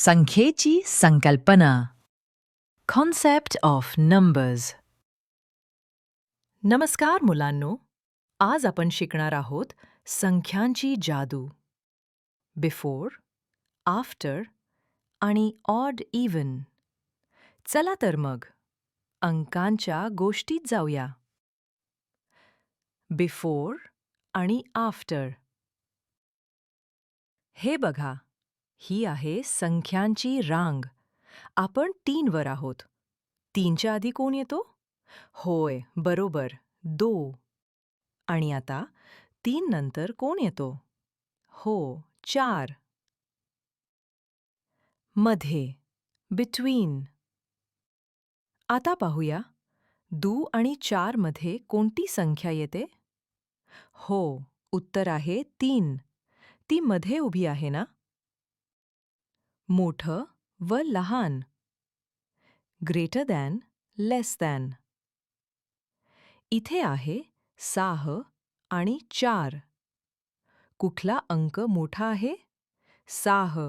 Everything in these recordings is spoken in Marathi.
संख्येची संकल्पना कॉन्सेप्ट ऑफ नंबर्स नमस्कार मुलांनो आज आपण शिकणार आहोत संख्यांची जादू. बिफोर आफ्टर आणि ऑड इव्हन चला तर मग अंकांच्या गोष्टीत जाऊया. बिफोर आणि आफ्टर हे बघा ही आहे संख्यांची रांग. आपण तीनवर आहोत. तीनच्या आधी कोण येतो? होय बरोबर दो. आणि आता तीन नंतर कोण येतो? हो चार. मध्ये बिट्वीन आता पाहूया दू आणि चारमध्ये कोणती संख्या येते? हो उत्तर आहे तीन. ती मध्ये उभी आहे ना? मोठं व लहान. ग्रेटर दॅन लेस दॅन इथे आहे साह आणि चार. कुठला अंक मोठा आहे? साह.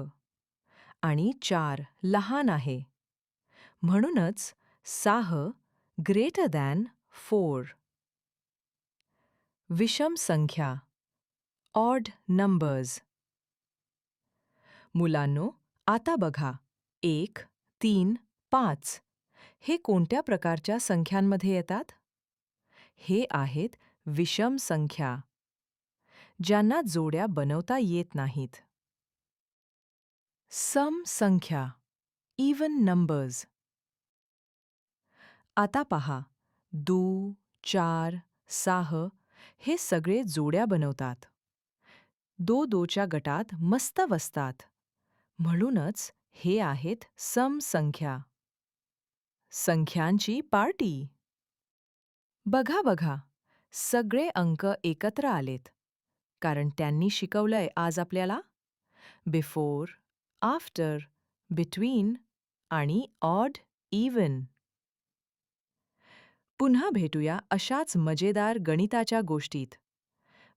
आणि चार लहान आहे. म्हणूनच साह ग्रेटर दॅन फोर विषम संख्या. ऑड नंबर्स मुलांनो आता बघा. एक तीन पाच. हे कोणत्या प्रकारच्या संख्यांमध्ये येतात? हे आहेत विषम संख्या ज्यांना जोड्या बनवता येत नाहीत. सम संख्या इवन नंबर्स आता पहा. दू चार साह हे सगळे जोड्या बनवतात. दो दोच्या गटात मस्त बसतात म्हणूनच हे आहेत समसंख्या. संख्यांची पार्टी. बघा बघा. सगळे अंक एकत्र आलेत. कारण त्यांनी शिकवलंय आज आपल्याला. बिफोर आफ्टर बिट्वीन आणि ऑड इवन पुन्हा भेटूया अशाच मजेदार गणिताच्या गोष्टीत.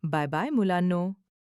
बाय बाय मुलांनो.